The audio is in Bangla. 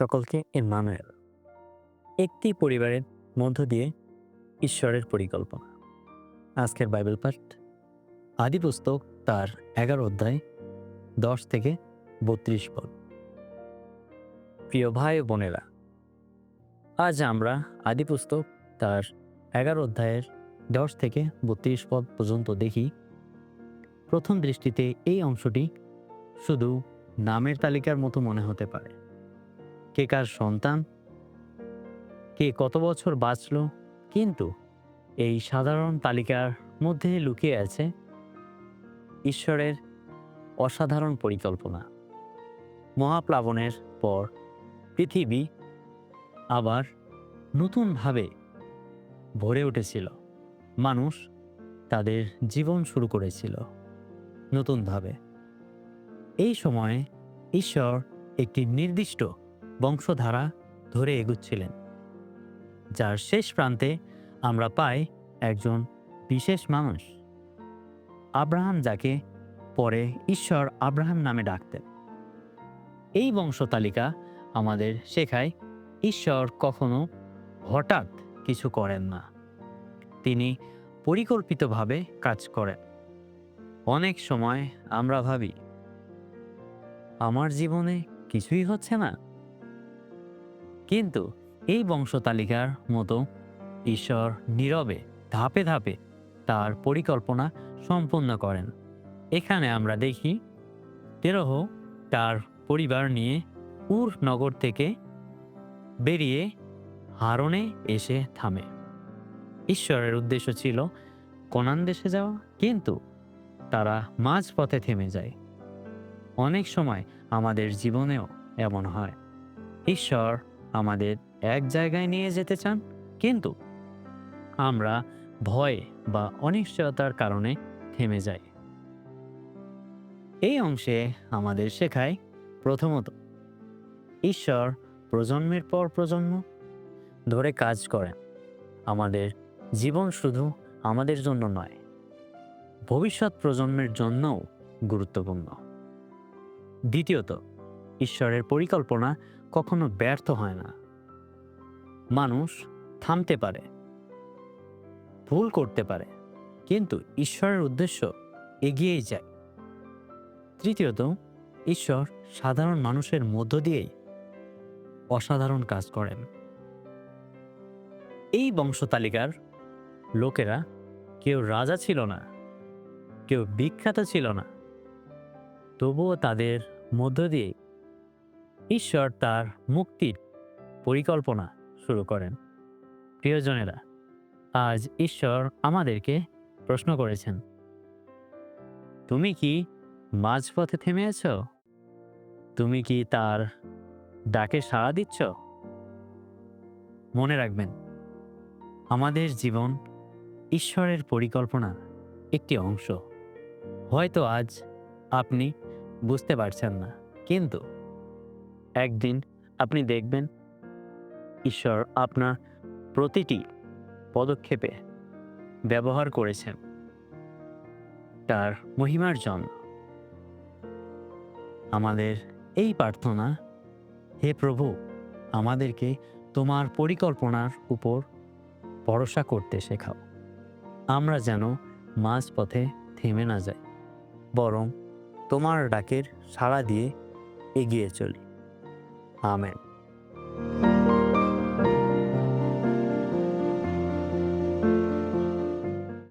সকলকে ইমানুয়েল একটি পরিবারের মধ্য দিয়ে ঈশ্বরের পরিকল্পনা। আজকের বাইবেল পাঠ, আদি পুস্তক তার এগারো অধ্যায়, দশ থেকে বত্রিশ পদ। প্রিয় ভাই বোনেরা, আজ আমরা আদি পুস্তক তার এগারো অধ্যায়ের দশ থেকে বত্রিশ পদ পর্যন্ত দেখি। প্রথম দৃষ্টিতে এই অংশটি শুধু নামের তালিকার মতো মনে হতে পারে। কে কার সন্তান? কে কত বছর বাঁচল? কিন্তু এই সাধারণ তালিকার মধ্যে লুকিয়ে আছে ঈশ্বরের অসাধারণ পরিকল্পনা। মহাপ্লাবনের পর পৃথিবী আবার নতুনভাবে ভরে উঠেছিল। মানুষ তাদের জীবন শুরু করেছিল নতুনভাবে। এই সময়ে ঈশ্বর একটি নির্দিষ্ট বংশধারা ধরে এগুচ্ছিলেন। যার শেষ প্রান্তে আমরা পাই একজন বিশেষ মানুষ। আব্রাহাম যাকে পরে ঈশ্বর আব্রাহাম নামে ডাকতেন। এই বংশ তালিকা আমাদের শেখায় ঈশ্বর কখনো হঠাৎ কিছু করেন না। তিনি পরিকল্পিতভাবে কাজ করেন। অনেক সময় আমরা ভাবি, আমার জীবনে কিছুই হচ্ছে না। কিন্তু এই বংশ তালিকার মতো ঈশ্বর নীরবে, ধাপে ধাপে তার পরিকল্পনা সম্পূর্ণ করেন। এখানে আমরা দেখি, তেরহ তার পরিবার নিয়ে উর নগর থেকে বেরিয়ে হারনে এসে থামে। ঈশ্বরের উদ্দেশ্য ছিল কোনান দেশে যাওয়া, কিন্তু তারা মাঝ পথে থেমে যায়। অনেক সময় আমাদের জীবনেও এমন হয়। ঈশ্বর আমাদের এক জায়গায় নিয়ে যেতে চান, কিন্তু আমরা ভয় বা অনিশ্চয়তার কারণে থেমে যাই। এই অংশে আমাদের শেখায় প্রথমত, ঈশ্বর প্রজন্মের পর প্রজন্ম ধরে কাজ করেন। আমাদের জীবন শুধু আমাদের জন্য নয়, ভবিষ্যৎ প্রজন্মের জন্যও গুরুত্বপূর্ণ। দ্বিতীয়ত, ঈশ্বরের পরিকল্পনা কখনো ব্যর্থ হয় না। মানুষ থামতে পারে, ভুল করতে পারে, কিন্তু ঈশ্বরের উদ্দেশ্য এগিয়েই যায়। তৃতীয়ত, ঈশ্বর সাধারণ মানুষের মধ্য দিয়েই অসাধারণ কাজ করেন। এই বংশতালিকার লোকেরা কেউ রাজা ছিল না, কেউ বিখ্যাত ছিল না, তবুও তাদের মধ্য দিয়ে ঈশ্বর তার মুক্তির পরিকল্পনা শুরু করেন। প্রিয়জনেরা, আজ ঈশ্বর আমাদেরকে প্রশ্ন করেছেন, তুমি কি মাঝপথে থেমে আছো? তুমি কি তার ডাকে সাড়া দিচ্ছ? মনে রাখবেন, আমাদের জীবন ঈশ্বরের পরিকল্পনার একটি অংশ। হয়তো আজ আপনি বুঝতে পারছেন না, কিন্তু একদিন আপনি দেখবেন ঈশ্বর আপনার প্রতিটি পদক্ষেপে ব্যবহার করেছেন তার মহিমার জন্য। আমাদের এই প্রার্থনা, হে প্রভু, আমাদেরকে তোমার পরিকল্পনার উপর ভরসা করতে শেখাও। আমরা যেন মাঝপথে থেমে না যাই, বরং তোমার ডাকের সাড়া দিয়ে এগিয়ে চলি। Amen.